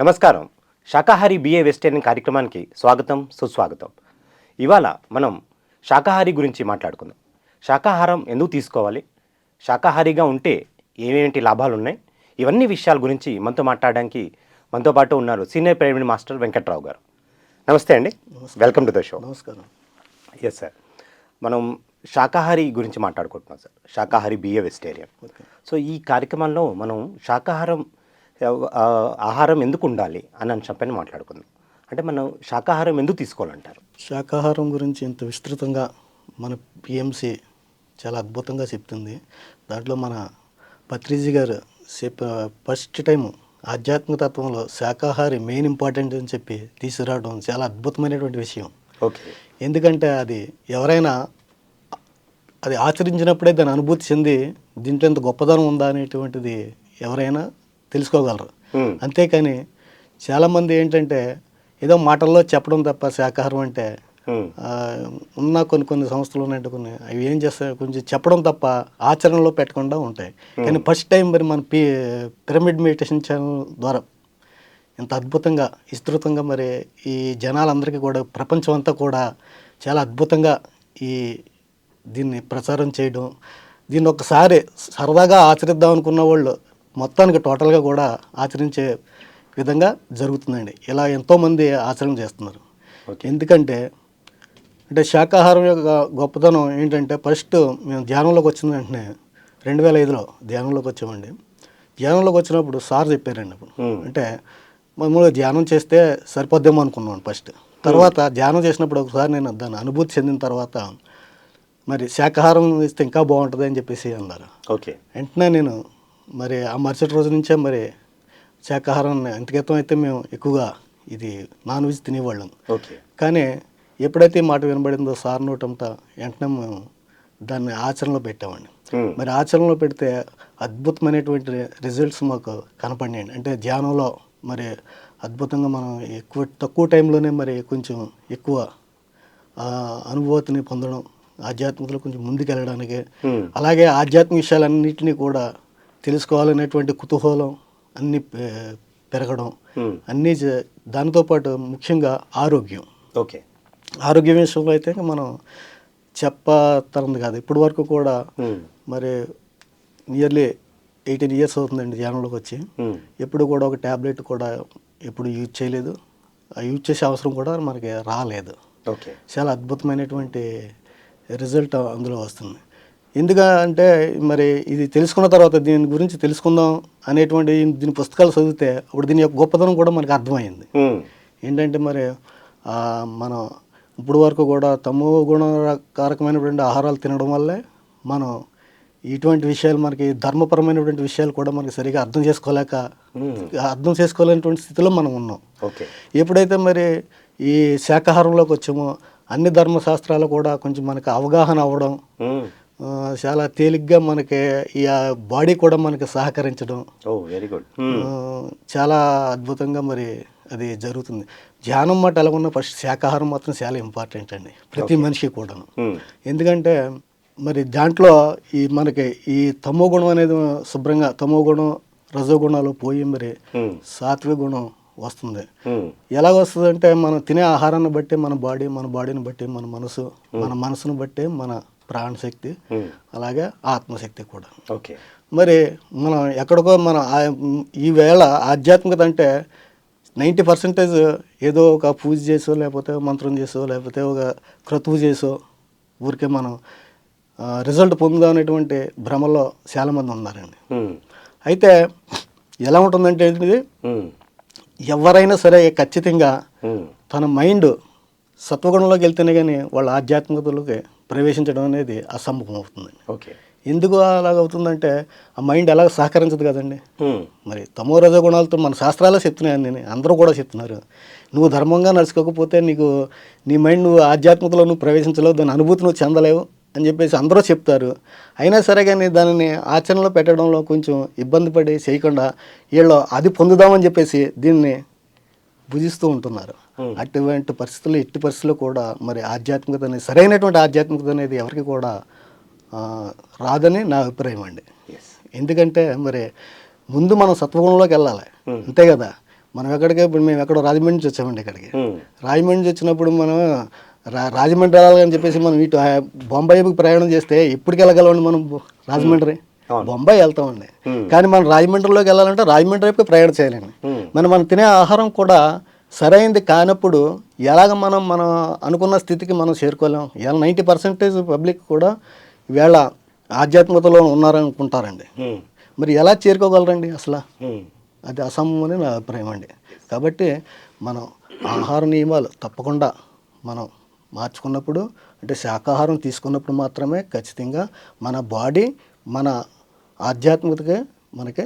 నమస్కారం. శాకాహారి be a vegetarian కార్యక్రమానికి స్వాగతం సుస్వాగతం. ఇవాళ మనం శాకాహారి గురించి మాట్లాడుకుందాం. శాకాహారం ఎందుకు తీసుకోవాలి? శాకాహారిగా ఉంటే ఏమేంటి లాభాలు ఉన్నాయి ఇవన్నీ విషయాల గురించి మనతో మాట్లాడడానికి మనతో పాటు ఉన్నారు సీనియర్ ప్రైవేట్ మాస్టర్ వెంకట్రావు గారు. నమస్తే అండి. Welcome to the show. నమస్కారం. ఎస్ సార్ మనం శాకాహారి గురించి మాట్లాడుకుంటున్నాం సార్ శాకాహారి బిఏ వెజిటేరియన్. సో ఈ కార్యక్రమంలో మనం శాకాహారం ఆహారం ఎందుకు ఉండాలి అని అని చెప్పని మాట్లాడుకుందాం. అంటే మనం శాకాహారం ఎందుకు తీసుకోవాలంటారు? శాకాహారం గురించి ఇంత విస్తృతంగా మన పిఎంసి చాలా అద్భుతంగా చెప్తుంది. దాంట్లో మన పత్రిజీ గారు చెప్ప ఫస్ట్ టైం ఆధ్యాత్మిక తత్వంలో శాకాహారి మెయిన్ ఇంపార్టెంట్ అని చెప్పి తీసుకురావడం చాలా అద్భుతమైనటువంటి విషయం. ఓకే. ఎందుకంటే అది ఎవరైనా అది ఆచరించినప్పుడే దాని అనుభూతి చెంది దీంట్లో ఇంత గొప్పదనం ఉందా అనేటువంటిది ఎవరైనా తెలుసుకోగలరు. అంతేకాని చాలామంది ఏంటంటే ఏదో మాటల్లో చెప్పడం తప్ప శాకాహారం అంటే ఉన్న కొన్ని కొన్ని సంస్థలు ఉన్నాయంటే కొన్ని అవి ఏం చేస్తాయి? కొంచెం చెప్పడం తప్ప ఆచరణలో పెట్టకుండా ఉంటాయి. కానీ ఫస్ట్ టైం మరి మన పి పిరమిడ్ మెడిటేషన్ ఛానల్ ద్వారా ఇంత అద్భుతంగా విస్తృతంగా మరి ఈ జనాలందరికీ కూడా ప్రపంచం అంతా కూడా చాలా అద్భుతంగా ఈ దీన్ని ప్రచారం చేయడం. దీన్ని ఒకసారి సరదాగా ఆచరిద్దాం అనుకున్న వాళ్ళు మొత్తానికి టోటల్గా కూడా ఆచరించే విధంగా జరుగుతుందండి. ఇలా ఎంతోమంది ఆచరణ చేస్తున్నారు. ఎందుకంటే అంటే శాకాహారం యొక్క గొప్పతనం ఏంటంటే ఫస్ట్ మేము ధ్యానంలోకి వచ్చిన వెంటనే రెండు వేల ఐదులో ధ్యానంలోకి వచ్చామండి. ధ్యానంలోకి వచ్చినప్పుడు సార్ చెప్పారండి అప్పుడు. అంటే మామూలుగా ధ్యానం చేస్తే సరిపోద్దేమో అనుకున్నాను ఫస్ట్. తర్వాత ధ్యానం చేసినప్పుడు ఒకసారి నేను దాని అనుభూతి చెందిన తర్వాత మరి శాకాహారం ఇస్తే ఇంకా బాగుంటుంది అని చెప్పేసి అన్నారు. ఓకే. వెంటనే నేను మరి ఆ మరుసటి రోజు నుంచే మరి శాకాహారం ఇంతకితం అయితే మేము ఎక్కువగా ఇది నాన్ వెజ్ తినేవాళ్ళం ఓకే కానీ ఎప్పుడైతే మాట వినబడిందో సార్ నోటంతా వెంటనే మేము దాన్ని ఆచరణలో పెట్టామండి. మరి ఆచరణలో పెడితే అద్భుతమైనటువంటి రిజల్ట్స్ మాకు కనపడినాయండి అంటే ధ్యానంలో మరి అద్భుతంగా మనం ఎక్కువ తక్కువ టైంలోనే మరి కొంచెం ఎక్కువ అనుభూతిని పొందడం ఆధ్యాత్మికతలో కొంచెం ముందుకెళ్ళడానికి. అలాగే ఆధ్యాత్మిక విషయాలన్నింటినీ కూడా తెలుసుకోవాలనేటువంటి కుతూహలం అన్ని పెరగడం Hmm. అన్నీ చే- దానితో పాటు ముఖ్యంగా ఆరోగ్యం. ఓకే. ఆరోగ్యం విషయంలో అయితే మనం చెప్పతరంది కాదు. ఇప్పటి వరకు కూడా Hmm. మరి నియర్లీ ఎయిటీన్ ఇయర్స్ అవుతుందండి ధ్యానంలోకి వచ్చి. Hmm. ఎప్పుడు కూడా ఒక ట్యాబ్లెట్ కూడా ఎప్పుడు యూజ్ చేయలేదు. ఆ యూజ్ చేసే అవసరం కూడా మనకి రాలేదు. ఓకే. చాలా అద్భుతమైనటువంటి రిజల్ట్ అందులో వస్తుంది. ఎందుకంటే మరి ఇది తెలుసుకున్న తర్వాత దీని గురించి తెలుసుకుందాం అనేటువంటి దీని పుస్తకాలు చదివితే అప్పుడు దీని యొక్క గొప్పతనం కూడా మనకు అర్థమైంది. ఏంటంటే మరి మనం ఇప్పుడు వరకు కూడా తమో గుణకారకమైనటువంటి ఆహారాలు తినడం వల్లే మనం ఇటువంటి విషయాలు మనకి ధర్మపరమైనటువంటి విషయాలు కూడా మనకి సరిగా అర్థం చేసుకోలేక. అర్థం చేసుకోలేనటువంటి స్థితిలో మనం ఉన్నాం ఓకే ఎప్పుడైతే మరి ఈ శాకాహారంలోకి వచ్చామో అన్ని ధర్మశాస్త్రాలు కూడా కొంచెం మనకి అవగాహన అవ్వడం చాలా తేలిగ్గా మనకి ఈ బాడీ కూడా మనకి సహకరించడం. Very good. చాలా అద్భుతంగా మరి అది జరుగుతుంది. ధ్యానం మాట ఎలా ఉన్నా ఫస్ట్ శాకాహారం మాత్రం చాలా ఇంపార్టెంట్ అండి. ప్రతి మనిషి కూడాను. ఎందుకంటే మరి దాంట్లో ఈ మనకి ఈ తమో గుణం అనేది శుభ్రంగా తమో గుణం రజో గుణాలు పోయి మరి సాత్విక గుణం వస్తుంది. ఎలా వస్తుంది అంటే మనం తినే ఆహారాన్ని బట్టి మన బాడీ మన బాడీని బట్టి మన మనసు మన మనసును బట్టి మన ప్రాణశక్తి అలాగే ఆత్మశక్తి కూడా. ఓకే. మరి మనం ఎక్కడికో మన ఆ- ఈ వేళ ఆధ్యాత్మికత అంటే నైంటీ పర్సెంటేజ్ ఏదో ఒక పూజ చేసో లేకపోతే మంత్రం చేసో లేకపోతే ఒక క్రతువు చేసో ఊరికే మనం రిజల్ట్ పొందుదాం అనేటువంటి భ్రమలో చాలామంది ఉన్నారండి. అయితే ఎలా ఉంటుందంటే ఇది ఎవరైనా సరే ఖచ్చితంగా తన మైండ్ సత్వగుణంలోకి వెళ్తేనే కానీ వాళ్ళ ఆధ్యాత్మికతలోకి ప్రవేశించడం అనేది అసంభవం అవుతుందండి ఓకే. ఎందుకు అలాగవుతుందంటే ఆ మైండ్ ఎలా సహకరించదు కదండి. మరి తమో రజో గుణాలతో మన శాస్త్రాలే చెప్తున్నాయి నేను అందరూ కూడా చెప్తున్నారు. నువ్వు ధర్మంగా నడుచుకోకపోతే నీకు నీ మైండ్ నువ్వు ఆధ్యాత్మికతలో నువ్వు ప్రవేశించలేవు దాని అనుభూతి నువ్వు చెందలేవు అని చెప్పేసి అందరూ చెప్తారు. అయినా సరే కానీ దానిని ఆచరణలో పెట్టడంలో కొంచెం ఇబ్బంది పడి చేయకుండా వీళ్ళు అది పొందుదామని చెప్పేసి దీన్ని భుజిస్తూ ఉంటున్నారు. అటువంటి పరిస్థితుల్లో ఎట్టి పరిస్థితుల్లో కూడా మరి ఆధ్యాత్మికత అనేది సరైనటువంటి ఆధ్యాత్మికత అనేది ఎవరికి కూడా రాదని నా అభిప్రాయం అండి. ఎందుకంటే మరి ముందు మనం సత్వగుణంలోకి వెళ్ళాలి. అంతే కదా? మనం ఎక్కడికి ఇప్పుడు మేము ఎక్కడో రాజమండ్రి నుంచి వచ్చామండి ఇక్కడికి. ఉమ్, రాజమండ్రి నుంచి వచ్చినప్పుడు మనం రా రాజమండ్రి వెళ్ళాలని చెప్పేసి మనం ఇటు బొంబాయికి ప్రయాణం చేస్తే ఎప్పటికి వెళ్ళగలమండి మనం రాజమండ్రి. బొంబాయి వెళ్తామండి. కానీ మనం రాజమండ్రిలోకి వెళ్ళాలంటే రాజమండ్రి వైపు ప్రయాణం చేయాలండి. మనం మనం తినే ఆహారం కూడా సరైనది కానప్పుడు ఎలాగ మనం మనం అనుకున్న స్థితికి మనం చేరుకోలేం. ఇవాళ నైంటీ పర్సెంటేజ్ పబ్లిక్ కూడా ఈవేళ ఆధ్యాత్మికతలో ఉన్నారనుకుంటారండి. మరి ఎలా చేరుకోగలరండి అసలు? అది అసమం అని నా అభిప్రాయం అండి. కాబట్టి మనం ఆహార నియమాలు తప్పకుండా మనం మార్చుకున్నప్పుడు అంటే శాకాహారం తీసుకున్నప్పుడు మాత్రమే ఖచ్చితంగా మన బాడీ మన ఆధ్యాత్మికతకి మనకి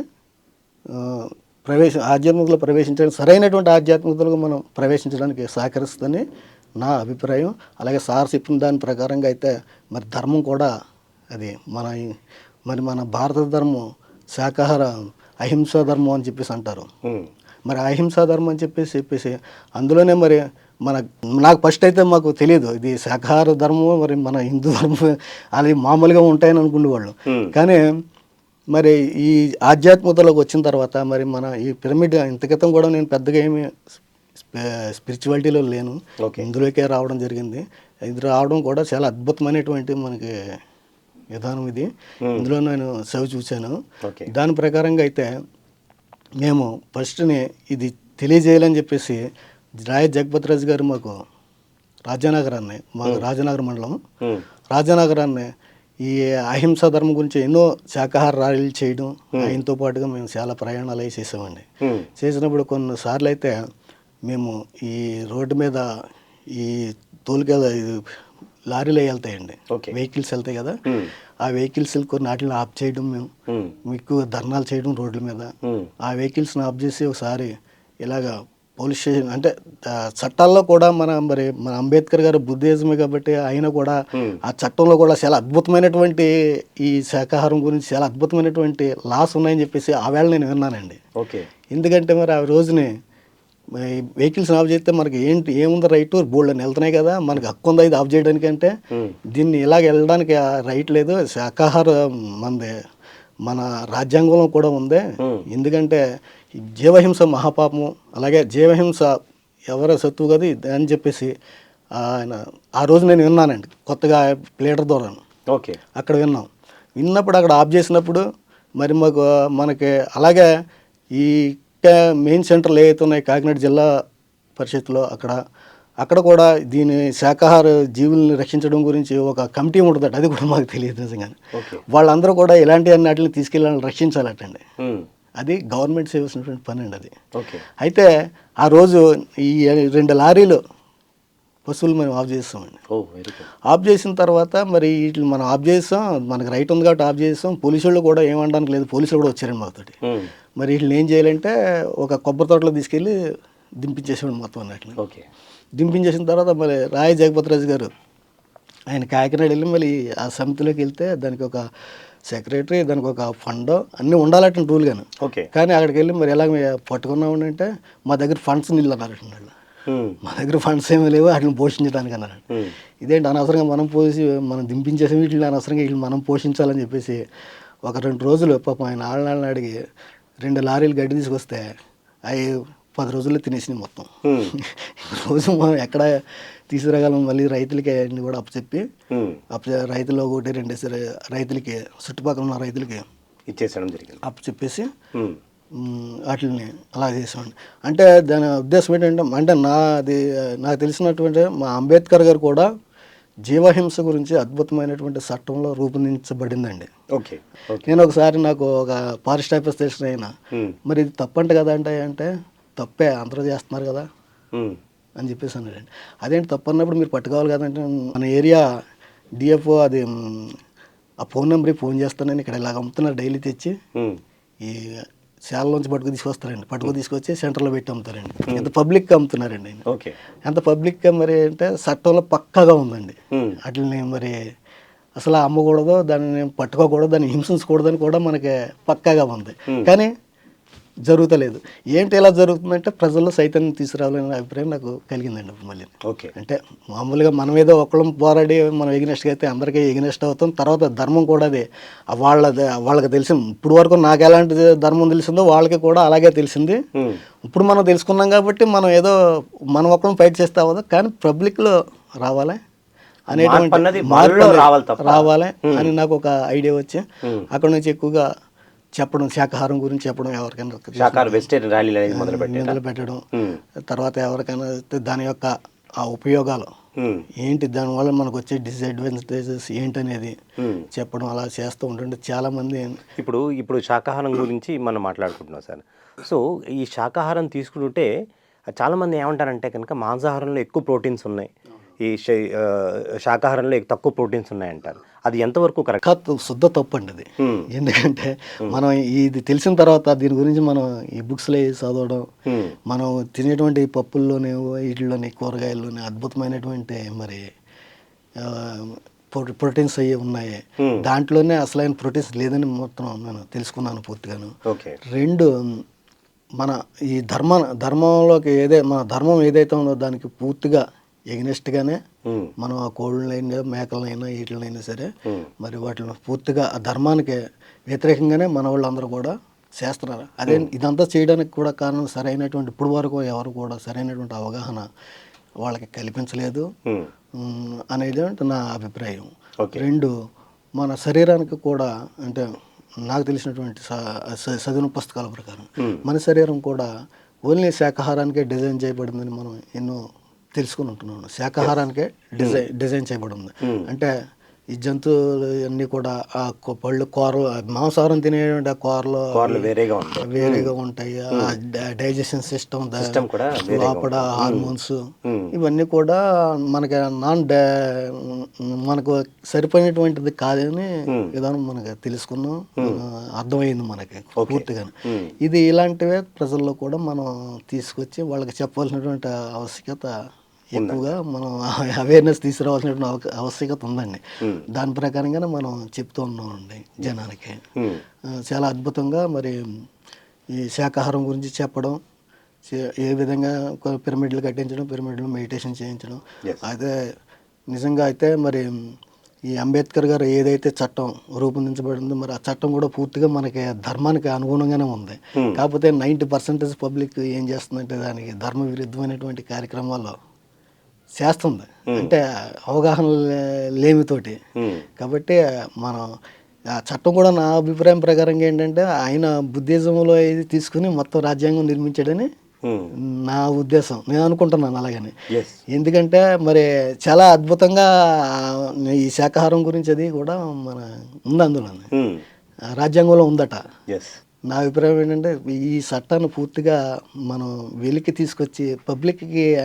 ప్రవేశ ఆధ్యాత్మికతలో ప్రవేశించడానికి సరైనటువంటి ఆధ్యాత్మికతలో మనం ప్రవేశించడానికి సహకరిస్తుందని నా అభిప్రాయం. అలాగే సార్ చెప్పిన దాని ప్రకారంగా అయితే మరి ధర్మం కూడా అది మన మరి మన భారత ధర్మం శాకాహార అహింసా ధర్మం అని చెప్పేసి అంటారు. మరి అహింసా ధర్మం అని చెప్పేసి చెప్పేసి అందులోనే మరి మన నాకు ఫస్ట్ అయితే మాకు తెలియదు ఇది శాకాహార ధర్మం మరి మన హిందూ ధర్మం అది మామూలుగా ఉంటాయని అనుకునేవాళ్ళు. కానీ మరి ఈ ఆధ్యాత్మికతలోకి వచ్చిన తర్వాత మరి మన ఈ పిరమిడ్ ఇంత క్రితం కూడా నేను పెద్దగా ఏమి స్పిరిచువాలిటీలో లేను. ఇందులోకే రావడం జరిగింది. ఇది రావడం కూడా చాలా అద్భుతమైనటువంటి మనకి విధానం ఇది. ఇందులో నేను సేవ చూశాను. దాని ప్రకారంగా అయితే మేము ఫస్ట్ని ఇది తెలియజేయాలని చెప్పేసి రాయ జగపతిరాజు గారు మాకు రాజానగరాన్ని మా రాజనగర మండలం. రాజానగరాన్ని ఈ అహింసా ధర్మం గురించి ఎన్నో శాకాహార ర్యాలీలు చేయడం ఆయనతో పాటుగా మేము చాలా ప్రయాణాలు అవి చేసామండి చేసినప్పుడు కొన్నిసార్లు అయితే మేము ఈ రోడ్డు మీద ఈ తోలుక లారీలు అవి వెళ్తాయండి. వెహికల్స్ వెళ్తాయి కదా. ఆ వెహికల్స్ కొన్ని వాటిని ఆఫ్ చేయడం మేము. మీకు ధర్నాలు చేయడం రోడ్ల మీద. ఆ వెహికల్స్ని ఆఫ్ చేసి ఒకసారి ఇలాగా పోలీస్ స్టేషన్ అంటే చట్టాల్లో కూడా మన మరి మన అంబేద్కర్ గారు బుద్ధిజమే కాబట్టి ఆయన కూడా ఆ చట్టంలో కూడా చాలా అద్భుతమైనటువంటి ఈ శాకాహారం గురించి చాలా అద్భుతమైనటువంటి లాస్ ఉన్నాయని చెప్పేసి ఆ వేళ నేను విన్నానండి. ఓకే. ఎందుకంటే మరి ఆ రోజుని వెహికల్స్ ఆఫ్ చేస్తే మనకి ఏంటి ఏముంది రైట్ బోల్డ్ అని వెళ్తున్నాయి కదా మనకి హక్కు ఉందా ఇది ఆఫ్ చేయడానికి అంటే దీన్ని ఇలాగ వెళ్ళడానికి రైట్ లేదు శాకాహార మనది మన రాజ్యాంగంలో కూడా ఉంది. ఎందుకంటే జీవహింస మహాపాపము అలాగే జీవహింస ఎవరు సత్తువు కదా అని చెప్పేసి ఆయన ఆ రోజు నేను విన్నానండి కొత్తగా ప్లేటర్ ద్వారా. ఓకే. అక్కడ విన్నాం. విన్నప్పుడు అక్కడ ఆఫ్ చేసినప్పుడు మరి మాకు మనకి అలాగే ఈ మెయిన్ సెంటర్లు ఏవైతే ఉన్నాయి కాకినాడ జిల్లా పరిషత్లో అక్కడ అక్కడ కూడా దీని శాకాహార జీవుల్ని రక్షించడం గురించి ఒక కమిటీ ఉంటుందట అది కూడా మాకు తెలియదు నిజంగా వాళ్ళందరూ కూడా ఇలాంటి అన్నిటిని తీసుకెళ్ళాలని రక్షించాలటండి. అది గవర్నమెంట్ చేయవలసినటువంటి పని అండి అది. ఓకే. అయితే ఆ రోజు ఈ రెండు లారీలు పశువులు మేము ఆఫ్ చేస్తామండి. ఆఫ్ చేసిన తర్వాత మరి వీటిని మనం ఆఫ్ చేస్తాం మనకి రైట్ ఉంది కాబట్టి ఆఫ్ చేస్తాం. పోలీసు వాళ్ళు కూడా ఏమనడానికి లేదు పోలీసులు కూడా వచ్చారండి మాతోటి మరి వీటిని ఏం చేయాలంటే ఒక కొబ్బరి తోటలో తీసుకెళ్ళి దింపించేసాడు మొత్తం అన్నట్లు ఓకే. దింపించేసిన తర్వాత మరి రాయ జగపతిరాజు గారు ఆయన కాకినాడ వెళ్ళి మళ్ళీ ఆ సమితిలోకి వెళ్తే దానికి ఒక సెక్రటరీ దానికి ఒక ఫండ్ అన్నీ ఉండాలట రూల్ గాను. ఓకే. కానీ అక్కడికి వెళ్ళి మరి ఎలా పట్టుకున్నామండి అంటే మా దగ్గర ఫండ్స్ అన్నారట వాళ్ళు ఉమ్, మా దగ్గర ఫండ్స్ ఏమీ లేవు వాటిని పోషించడానికి అన్నారు. ఇదేంటి అనవసరంగా మనం పోసి మనం దింపించేసి వీటిని అనవసరంగా వీటిని మనం పోషించాలని చెప్పేసి ఒక రెండు రోజులు పాపం ఆయన ఆళ్ళని అడిగి రెండు లారీలు గడ్డి తీసుకొస్తే అవి పది రోజుల్లో తినేసినాయి మొత్తం. రోజు మనం ఎక్కడ తీసుకురాగలం మళ్ళీ రైతులకి అన్ని కూడా అప్పచెప్పి అప్పు రైతులు ఒకటి రెండు రైతులకి చుట్టుపక్కల ఉన్న రైతులకి ఇచ్చేసడం జరిగింది. అప్పచెప్పేసి ఉమ్, మ్, వాటిని అలా చేసామండి అంటే దాని ఉద్దేశం ఏంటంటే అంటే నాది నాకు తెలిసినటువంటి మా అంబేద్కర్ గారు కూడా జీవహింస గురించి అద్భుతమైనటువంటి చట్టంలో రూపొందించబడిందండి. ఓకే నేను ఒకసారి నాకు ఒక ఫారెస్ట్ ఆఫీస్ తెలిసిన ఉమ్, మరి ఇది తప్పంట కదా అంటే అంటే తప్పే అందరూ చేస్తున్నారు కదా అని చెప్పేసి అన్నాడండి. అదేంటి తప్పు అన్నప్పుడు మీరు పట్టుకోవాలి కదంటే మన ఏరియా డిఎఫ్ఓ అది ఆ ఫోన్ నెంబర్కి ఫోన్ చేస్తానని ఇక్కడ ఇలాగ అమ్ముతున్నారు డైలీ తెచ్చి. ఈ శాలలోంచి పట్టుకు తీసుకొస్తారండి. పట్టుకు తీసుకొచ్చి సెంటర్లో పెట్టి అమ్ముతారండి. ఎంత పబ్లిక్గా అమ్ముతున్నారండి ఓకే. ఎంత పబ్లిక్గా మరి అంటే చట్టంలో పక్కాగా ఉందండి. వాటిని మరి అసలు అమ్మకూడదు దాన్ని పట్టుకోకూడదు దాన్ని హింసించకూడదని కూడా మనకి పక్కాగా ఉంది. కానీ జరుగుతలేదు. ఏంటి ఇలా జరుగుతుందంటే ప్రజల్లో చైతన్యం తీసుకురావాలనే అభిప్రాయం నాకు కలిగిందండి మళ్ళీ. ఓకే. అంటే మామూలుగా మనం ఏదో ఒకళ్ళం పోరాడి మనం ఎగినెస్ట్గా అయితే అందరికీ ఎగినెస్ట్ అవుతాం. తర్వాత ధర్మం కూడా అదే. వాళ్ళది వాళ్ళకి తెలిసింది. ఇప్పుడు వరకు నాకు ఎలాంటి ధర్మం తెలిసిందో వాళ్ళకి కూడా అలాగే తెలిసింది. ఇప్పుడు మనం తెలుసుకున్నాం కాబట్టి మనం ఏదో మనం ఒకళ్ళం ఫైట్ చేస్తే అవ్వదు కానీ పబ్లిక్లో రావాలి? అనేది రావాలి అని నాకు ఒక ఐడియా వచ్చి. అక్కడ నుంచి ఎక్కువగా చెప్పడం శాకాహారం గురించి చెప్పడం ఎవరికైనా శాకాహార వెజిటేరియన్ ర్యాలీలు అనేది మొదలు మొదలు పెట్టడం. తర్వాత ఎవరికైనా దాని యొక్క ఆ ఉపయోగాలు. ఏంటి దానివల్ల మనకు వచ్చే డిసడ్వాంటేజెస్ ఏంటనేది. చెప్పడం అలా చేస్తూ ఉంటుంటే చాలామంది ఇప్పుడు ఇప్పుడు శాకాహారం గురించి మనం మాట్లాడుకుంటున్నాం సార్ సో ఈ శాకాహారం తీసుకుంటుంటే చాలామంది ఏమంటారంటే కనుక మాంసాహారంలో ఎక్కువ ప్రోటీన్స్ ఉన్నాయి ఈ శాకాహారంలో తక్కువ ప్రోటీన్స్ ఉన్నాయంటారు. అది ఎంతవరకు కరెక్ట్? శుద్ధ తప్పు అండి అది. ఎందుకంటే మనం ఇది తెలిసిన తర్వాత దీని గురించి మనం ఈ బుక్స్లో చదవడం మనం తినేటువంటి పప్పుల్లోని వీటిలోని కూరగాయల్లోని అద్భుతమైనటువంటి మరి ప్రోటీన్స్ అయ్యి ఉన్నాయి. దాంట్లోనే అసలైన ప్రోటీన్స్ లేదని మొత్తం నేను తెలుసుకున్నాను పూర్తిగాను. ఓకే. రెండు మన ఈ ధర్మ ధర్మంలోకి ఏదే మన ధర్మం ఏదైతే ఉందో దానికి పూర్తిగా ఎగ్నెస్ట్గానే. మనం ఆ కోళ్ళనైనా మేకలనైనా వీటినైనా సరే. మరి వాటిని పూర్తిగా ఆ ధర్మానికి వ్యతిరేకంగానే మన వాళ్ళందరూ కూడా చేస్తున్నారు అదే ఇదంతా చేయడానికి కూడా కారణం సరైనటువంటి ఇప్పుడు వరకు ఎవరు కూడా సరైనటువంటి అవగాహన వాళ్ళకి కల్పించలేదు అనేది నా అభిప్రాయం. రెండు మన శరీరానికి కూడా అంటే నాకు తెలిసినటువంటి చదివిన పుస్తకాల ప్రకారం. మన శరీరం కూడా ఓన్లీ శాకాహారానికే డిజైన్ చేయబడిందని మనం ఎన్నో తెలుసుకుని ఉంటున్నాం శాకాహారానికే డిజైన్ డిజైన్ చేయబడింది. Hmm. అంటే ఈ జంతువులు అన్నీ కూడా ఆ పళ్ళు కూరలు మాంసాహారం తినేటువంటి ఆ కూరలు వేరేగా ఉంటాయి. వేరేగా ఉంటాయి. ఆ డై- డైజెషన్ సిస్టమ్ లోపల హార్మోన్స్ Hmm. ఇవన్నీ కూడా మనకి నాన్ డా- మనకు సరిపోయినటువంటిది కాదని విధానం మనకు తెలుసుకున్నాం. అర్థమైంది మనకి పూర్తిగా. Hmm. ఇది ఇలాంటివే ప్రజల్లో కూడా మనం తీసుకొచ్చి వాళ్ళకి చెప్పవలసినటువంటి ఆవశ్యకత ఎక్కువగా మనం అవేర్నెస్ తీసుకురావాల్సినటువంటి అవక- ఆవశ్యకత ఉందండి. దాని ప్రకారంగానే మనం చెప్తూ ఉన్నామండి జనానికి చాలా అద్భుతంగా మరి ఈ శాకాహారం గురించి చెప్పడం ఏ విధంగా పిరమిడ్లు కట్టించడం పిరమిడ్లు మెడిటేషన్ చేయించడం. అయితే నిజంగా అయితే మరి ఈ అంబేద్కర్ గారు ఏదైతే చట్టం రూపొందించబడిందో మరి ఆ చట్టం కూడా పూర్తిగా మనకి ధర్మానికి అనుగుణంగానే ఉంది. కాకపోతే నైంటీ పర్సెంటేజ్ పబ్లిక్ ఏం చేస్తుందంటే దానికి ధర్మ విరుద్ధమైనటువంటి కార్యక్రమాల్లో చేస్తుంది. అంటే అవగాహన లేమితోటి. కాబట్టి మనం ఆ చట్టం కూడా నా అభిప్రాయం ప్రకారంగా ఏంటంటే ఆయన బుద్ధిజంలో ఇది తీసుకుని మొత్తం రాజ్యాంగం నిర్మించాడని. నా ఉద్దేశం. నేను అనుకుంటున్నాను అలాగని. ఎందుకంటే మరి చాలా అద్భుతంగా ఈ శాకాహారం గురించి అది కూడా మన ఉంది అందులో రాజ్యాంగంలో ఉందట. నా అభిప్రాయం ఏంటంటే ఈ చట్టాన్ని పూర్తిగా మనం వెలికి తీసుకొచ్చి పబ్లిక్కి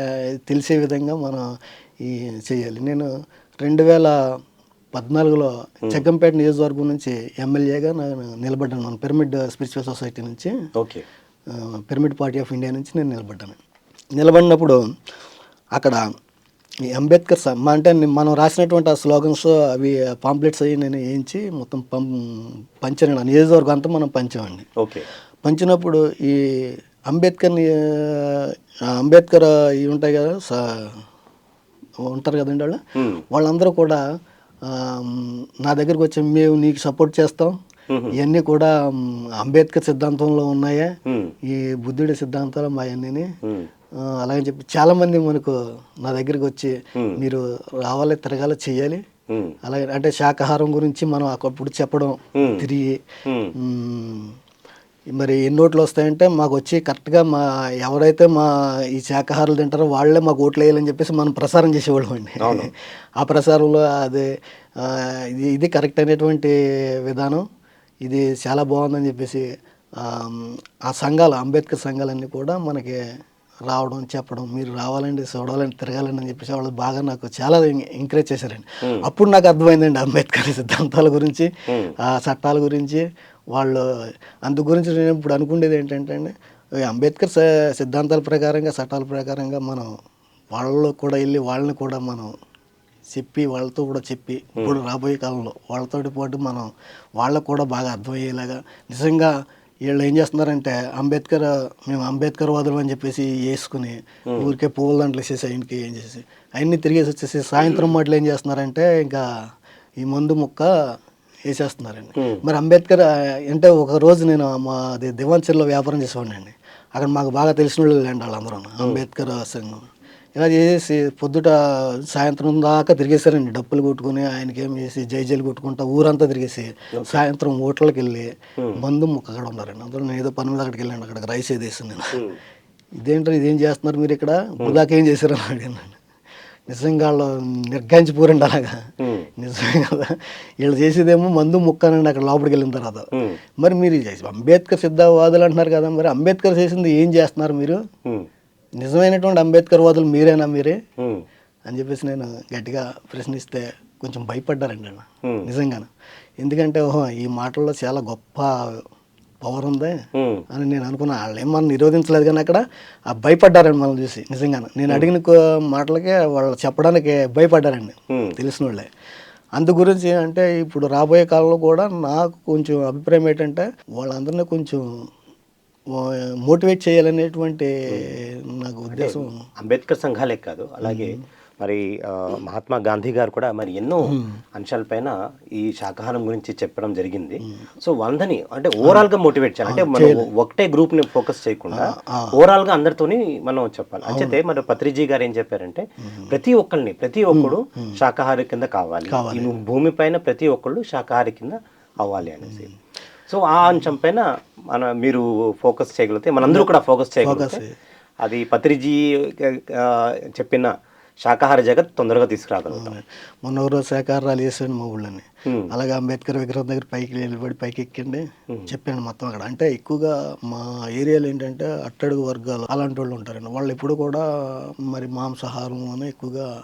తెలిసే విధంగా మనం ఈ చేయాలి. నేను రెండు వేల పద్నాలుగులో జగ్గంపేట నియోజకవర్గం నుంచి ఎమ్మెల్యేగా నేను నిలబడ్డాను. మన పిరమిడ్ స్పిరిచువల్ సొసైటీ నుంచి. Okay. Pyramid party of India నుంచి నేను నిలబడ్డాను. నిలబడినప్పుడు అక్కడ ఈ అంబేద్కర్ స- మా అంటే ని- మనం రాసినటువంటి ఆ స్లోగన్స్ అవి పాంప్లెట్స్ అవి నేను వేయించి మొత్తం పం పంచాను ఆ నియోజకవర్గం అంతా మనం పంచామండి. ఓకే. పంచినప్పుడు ఈ అంబేద్కర్ని అంబేద్కర్ ఇవి ఉంటాయి కదా స- ఉంటారు కదండి వాళ్ళు. వాళ్ళందరూ కూడా నా దగ్గరికి వచ్చి మేము నీకు సపోర్ట్ చేస్తాం. ఇవన్నీ కూడా అంబేద్కర్ సిద్ధాంతంలో ఉన్నాయా. ఈ బుద్ధుడి సిద్ధాంతాలు మా అన్నీ ఉమ్. అలాగే చెప్పి చాలామంది మనకు నా దగ్గరికి వచ్చి మీరు రావాలి తిరగాలి చెయ్యాలి ఉమ్. అలాగే అంటే శాకాహారం గురించి మనం అక్కడప్పుడు చెప్పడం. తిరిగి. మరి ఎన్ని ఓట్లు వస్తాయంటే మాకు వచ్చి కరెక్ట్గా మా ఎవరైతే మా ఈ శాకాహారాలు తింటారో వాళ్ళే మాకు ఓట్లు వేయాలని చెప్పేసి మనం ప్రసారం చేసేవాళ్ళం అండి ఆ ప్రసారంలో అదే ఇది ఇది కరెక్ట్ అయినటువంటి విధానం ఇది చాలా బాగుందని చెప్పేసి ఆ సంఘాలు అంబేద్కర్ సంఘాలన్నీ కూడా మనకి రావడం చెప్పడం మీరు రావాలండి చూడాలండి తిరగాలండి అని చెప్పేసి వాళ్ళు బాగా నాకు చాలా ఎంకరేజ్ చేశారండి. అప్పుడు నాకు అర్థమైందండి అంబేద్కర్ సిద్ధాంతాల గురించి ఆ చట్టాల గురించి వాళ్ళు అందు గురించి నేను ఇప్పుడు అనుకునేది ఏంటంటే అండి అంబేద్కర్ సిద్ధాంతాల ప్రకారంగా చట్టాల ప్రకారంగా మనం వాళ్ళలో కూడా వెళ్ళి వాళ్ళని కూడా మనం చెప్పి వాళ్ళతో కూడా చెప్పి ఇప్పుడు రాబోయే కాలంలో వాళ్ళతోటి పాటు మనం వాళ్ళకు కూడా బాగా అర్థమయ్యేలాగా నిజంగా వీళ్ళు ఏం చేస్తున్నారంటే అంబేద్కర్ మేము అంబేద్కర్ వాదులు అని చెప్పేసి వేసుకుని ఊరికే పువ్వుల దాంట్లో వేసేసి ఆయనకి ఏం చేసి అవన్నీ తిరిగేసి వచ్చేసి సాయంత్రం మాటలు ఏం చేస్తున్నారంటే ఇంకా ఈ మందు ముక్క వేసేస్తున్నారండి. మరి అంబేద్కర్ అంటే ఒక రోజు నేను మా అది దివాన్చర్లో వ్యాపారం చేసేవాడిని అక్కడ మాకు బాగా తెలిసిన వాళ్ళు లేండి వాళ్ళందరూ అంబేద్కర్ సంఘం. ఇలా చేసి పొద్దుట సాయంత్రం దాకా తిరిగేశారండి. డప్పులు కొట్టుకుని ఆయనకి ఏం చేసి జై జైలు కొట్టుకుంటా ఊరంతా తిరిగేసి సాయంత్రం హోటల్కి వెళ్ళి మందు ముక్క అక్కడ ఉన్నారండి. అందులో నేను ఏదో పని మీద అక్కడికి వెళ్ళాను అక్కడికి రైస్ ఏదేసి నేను. ఇదేంటో ఇదేం చేస్తున్నారు మీరు ఇక్కడ? బుదాక ఏం చేశారు అని అడిగాను నిజంగా వాళ్ళు నిర్గాంచిపోరండి అలాగా. నిజమే కదా. వీళ్ళు చేసేదేమో మందు ముక్కనండి అక్కడ లోపలికి వెళ్ళిన తర్వాత. మరి మీరు చేసి- అంబేద్కర్ సిద్ధవాదులు అంటున్నారు కదా మరి అంబేద్కర్ చేసింది ఏం చేస్తున్నారు మీరు? నిజమైనటువంటి అంబేద్కర్ వాదులు మీరేనా మీరే? అని చెప్పేసి నేను గట్టిగా ప్రశ్నిస్తే కొంచెం భయపడ్డారండి ఆయన. నిజంగాను. ఎందుకంటే ఓహో ఈ మాటల్లో చాలా గొప్ప పవర్ ఉంది అని నేను అనుకున్నా. వాళ్ళు ఏం మనం నిరోధించలేదు కానీ అక్కడ ఆ భయపడ్డారండి మనం చూసి. నిజంగాను. నేను అడిగిన మాటలకే వాళ్ళు చెప్పడానికి భయపడ్డారండి. తెలిసిన వాళ్ళే. అందు గురించి అంటే ఇప్పుడు రాబోయే కాలంలో కూడా నాకు కొంచెం అభిప్రాయం ఏంటంటే వాళ్ళందరినీ కొంచెం మోటివేట్ చేయాలనేటువంటి నాకు ఉద్దేశం. అంబేద్కర్ సంఘాలే కాదు అలాగే మరి మహాత్మా గాంధీ గారు కూడా మరి ఎన్నో అంశాలపైన ఈ శాకాహారం గురించి చెప్పడం జరిగింది. సో వందని అంటే ఓవరాల్గా మోటివేట్ చేయాలి. అంటే మనం ఒకటే గ్రూప్ని ఫోకస్ చేయకుండా ఓవరాల్గా అందరితోని మనం చెప్పాలి. అంచేతే మరి పత్రిజీ గారు ఏం చెప్పారంటే ప్రతి ఒక్కరిని ప్రతి ఒక్కడు శాకాహారి కింద కావాలి. భూమి పైన ప్రతి ఒక్కళ్ళు శాకాహారి కింద అవ్వాలి అనేసి. సో ఆ అంశం పైన మన మీరు ఫోకస్ చేయగలిగితే మనందరూ కూడా ఫోకస్ చేయగలిగితే అది పత్రిజీ చెప్పిన శాకాహార జగత్ తొందరగా తీసుకురాగలుగుతాం. మొన్న ఒక రోజు శాఖాహారాలు చేసాడు మా ఊళ్ళని. అలాగే అంబేద్కర్ విగ్రహం దగ్గర పైకి నిలబడి పైకి ఎక్కండి చెప్పాను మొత్తం అక్కడ. అంటే ఎక్కువగా మా ఏరియాలో ఏంటంటే అట్టడుగు వర్గాలు అలాంటి వాళ్ళు ఉంటారండి. వాళ్ళు ఎప్పుడు కూడా మరి మాంసాహారం అని ఎక్కువగా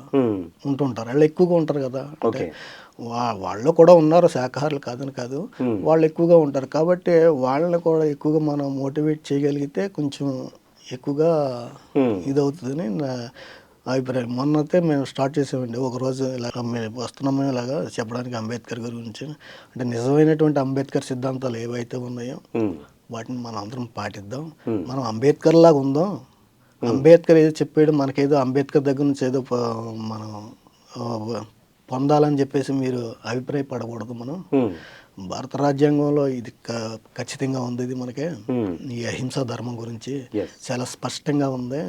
ఉంటుంటారు. వాళ్ళు ఎక్కువగా ఉంటారు కదా. అంటే వాళ్ళు కూడా ఉన్నారు శాఖాహారులు కాదని కాదు. వాళ్ళు ఎక్కువగా ఉంటారు. కాబట్టి వాళ్ళని కూడా ఎక్కువగా మనం మోటివేట్ చేయగలిగితే కొంచెం ఎక్కువగా ఇదవుతుందని నా అభిప్రాయం. మొన్నతే మేము స్టార్ట్ చేసామండి. ఒక రోజు ఇలా మేము వస్తున్నాము ఇలాగా చెప్పడానికి అంబేద్కర్ గారి గురించి. అంటే నిజమైనటువంటి అంబేద్కర్ సిద్ధాంతాలు ఏవైతే ఉన్నాయో వాటిని మనం అందరం పాటిద్దాం. మనం అంబేద్కర్ లాగా ఉందాం. అంబేద్కర్ ఏదో చెప్పాడు మనకేదో అంబేద్కర్ దగ్గర నుంచి ఏదో మనం పొందాలని చెప్పేసి మీరు అభిప్రాయపడకూడదు మనం. భారత రాజ్యాంగంలో ఇది క- ఖచ్చితంగా ఉంది ఇది మనకి. ఈ అహింసా ధర్మం గురించి. చాలా స్పష్టంగా ఉంది.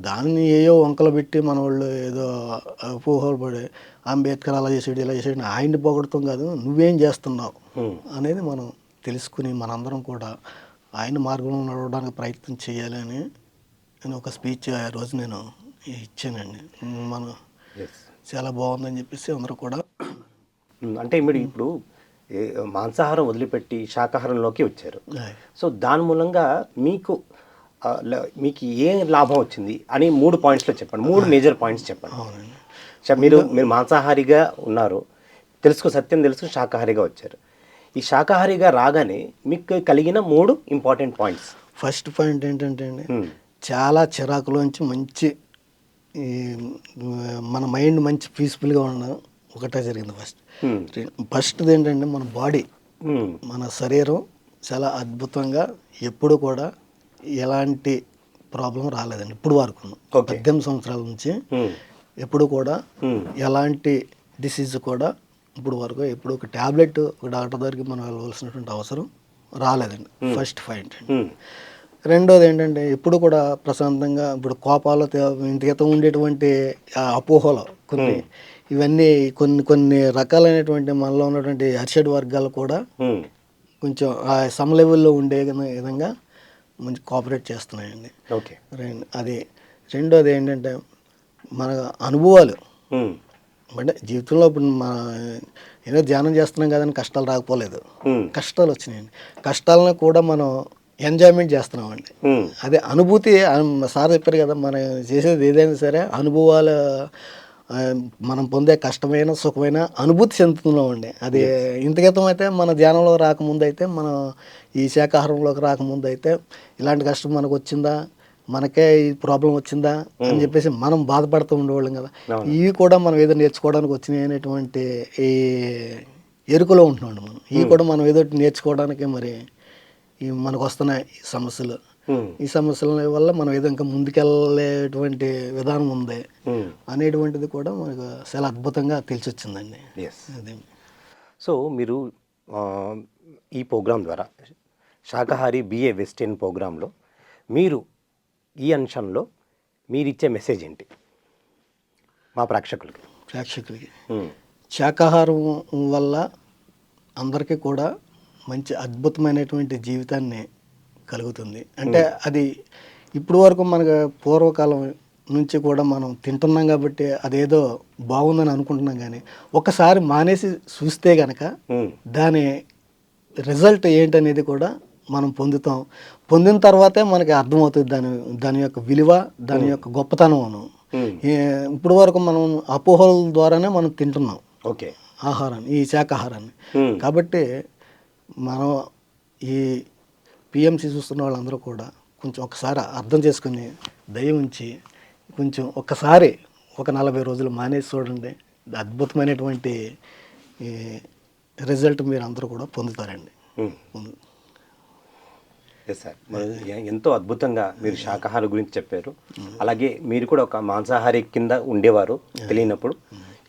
దాన్ని ఏయో వంకలు పెట్టి మన వాళ్ళు ఏదో అపోహలు పడి అంబేద్కర్ అలా చేసాడు ఇలా చేసాడు ఆయన్ని పొగడతాం కాదు నువ్వేం చేస్తున్నావు. అనేది మనం తెలుసుకుని మనందరం కూడా ఆయన మార్గంలో నడవడానికి ప్రయత్నం చేయాలని నేను ఒక స్పీచ్ ఆ రోజు నేను ఇచ్చానండి. మనం. చాలా బాగుందని చెప్పేసి అందరూ కూడా అంటే మీరు ఇప్పుడు మాంసాహారం వదిలిపెట్టి శాకాహారంలోకి వచ్చారు. సో దాని మూలంగా మీకు మీకు ఏ లాభం వచ్చింది అని మూడు పాయింట్స్లో చెప్పండి. మూడు మేజర్ పాయింట్స్ చెప్పండి. మీరు మీరు మాంసాహారిగా ఉన్నారు. తెలుసుకో సత్యం తెలుసు శాకాహారిగా వచ్చారు. ఈ శాకాహారిగా రాగానే మీకు కలిగిన మూడు ఇంపార్టెంట్ పాయింట్స్. ఫస్ట్ పాయింట్ ఏంటంటే అండి చాలా చిరాకులోంచి మంచి ఈ మన మైండ్ మంచి పీస్ఫుల్గా ఉండడం ఒకటే జరిగింది ఫస్ట్. ఫస్ట్ ఏంటంటే మన బాడీ. మన శరీరం చాలా అద్భుతంగా ఎప్పుడు కూడా ఎలాంటి ప్రాబ్లం రాలేదండి ఇప్పుడు వరకు. పద్దెనిమిది సంవత్సరాల నుంచి ఎప్పుడు కూడా ఎలాంటి డిసీజ్ కూడా ఇప్పుడు వరకు ఎప్పుడు ఒక ట్యాబ్లెట్ ఒక డాక్టర్ దగ్గరికి మనం వెళ్ళవలసినటువంటి అవసరం రాలేదండి. ఫస్ట్ పాయింట్ రెండోది ఏంటంటే ఎప్పుడు కూడా ప్రశాంతంగా ఇప్పుడు కోపాలు ఇంటికిత ఉండేటువంటి అపోహలు కొన్ని ఇవన్నీ కొన్ని కొన్ని రకాలైనటువంటి మనలో ఉన్నటువంటి అరిషడ్ వర్గాలు కూడా కొంచెం ఆ సమ లెవెల్లో ఉండే విధ- విధంగా మంచి కోఆపరేట్ చేస్తున్నాయండి. ఓకే. అది రెండోది ఏంటంటే మన అనుభవాలు. అంటే జీవితంలో ఇప్పుడు మన ఏదో ధ్యానం చేస్తున్నాం కదని కష్టాలు రాకపోలేదు. కష్టాలు వచ్చినాయండి. కష్టాలను కూడా మనం ఎంజాయ్మెంట్ చేస్తున్నామండి. అదే అనుభూతి అన్- సార్ చెప్పారు కదా మనం చేసేది ఏదైనా సరే అనుభవాలు మనం పొందే కష్టమైన సుఖమైన అనుభూతి చెందుతున్నామండి. అది ఇంతకితం అయితే మన ధ్యానంలో రాకముందు అయితే మనం ఈ శాకాహారంలోకి రాకముందు అయితే ఇలాంటి కష్టం మనకు వచ్చిందా మనకే ఈ ప్రాబ్లం వచ్చిందా అని చెప్పేసి మనం బాధపడుతూ ఉండేవాళ్ళం కదా. ఇవి కూడా మనం ఏదో నేర్చుకోవడానికి వచ్చినాయి అనేటువంటి ఈ ఎరుకలో ఉంటున్నాం మనం. ఇవి కూడా మనం ఏదో నేర్చుకోవడానికి మరి ఈ మనకు వస్తున్న ఈ సమస్యలు. ఈ సమస్యల వల్ల మనం ఏదో ఇంకా ముందుకెళ్ళేటువంటి విధానం ఉంది. అనేటువంటిది కూడా మనకు చాలా అద్భుతంగా తెలిసి వచ్చిందండి ఎస్ అది. సో మీరు ఈ ప్రోగ్రాం ద్వారా శాకాహారి బిఏ వెస్టర్న్ ప్రోగ్రాంలో మీరు ఈ అంశంలో మీరిచ్చే మెసేజ్ ఏంటి? మా ప్రేక్షకులకి. ప్రేక్షకులకి. శాకాహారం వల్ల అందరికీ కూడా మంచి అద్భుతమైనటువంటి జీవితాన్ని కలుగుతుంది. అంటే అది ఇప్పుడు వరకు మనకు పూర్వకాలం నుంచి కూడా మనం తింటున్నాం కాబట్టి అదేదో బాగుందని అనుకుంటున్నాం కానీ ఒకసారి మానేసి చూస్తే గనక దాని రిజల్ట్ ఏంటనేది కూడా మనం పొందుతాం. పొందిన తర్వాతే మనకి అర్థమవుతుంది దాని దాని యొక్క విలువ దాని యొక్క గొప్పతనం ఇప్పుడు వరకు మనం అపోహల ద్వారానే మనం తింటున్నాం. ఓకే. ఆహారాన్ని ఈ శాకాహారాన్ని ఉమ్, కాబట్టి మనం ఈ పిఎంసి చూస్తున్న వాళ్ళందరూ కూడా కొంచెం ఒకసారి అర్థం చేసుకుని దయ ఉంచి కొంచెం ఒక్కసారి ఒక నలభై రోజులు మానేసి చూడండి. అద్భుతమైనటువంటి ఈ రిజల్ట్ మీరు అందరూ కూడా పొందుతారండి. సార్ ఎంతో అద్భుతంగా మీరు శాకాహారి గురించి చెప్పారు. అలాగే మీరు కూడా ఒక మాంసాహారి కింద ఉండేవారు తెలియనప్పుడు.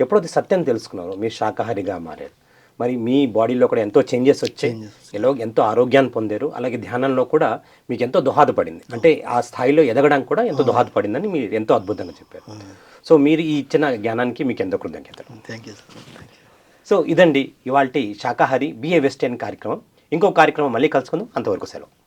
ఎప్పుడైతే సత్యం తెలుసుకున్నారో మీరు శాకాహారిగా మారారు. మరి మీ బాడీలో కూడా ఎంతో చేంజెస్ వచ్చాయి ఎలా ఎంతో ఆరోగ్యాన్ని పొందారు. అలాగే ధ్యానంలో కూడా మీకు ఎంతో దోహదపడింది. అంటే ఆ స్థాయిలో ఎదగడానికి కూడా ఎంతో దోహదపడిందని మీరు ఎంతో అద్భుతంగా చెప్పారు. సో మీరు ఈ ఇచ్చిన జ్ఞానానికి మీకు ఎంతో కృతజ్ఞతలు. థ్యాంక్ యూ సో ఇదండి ఇవాళ శాకాహారి బిఏ వెస్టర్న్ కార్యక్రమం. ఇంకో కార్యక్రమం మళ్ళీ కలుసుకుందాం. అంతవరకు సెలవు.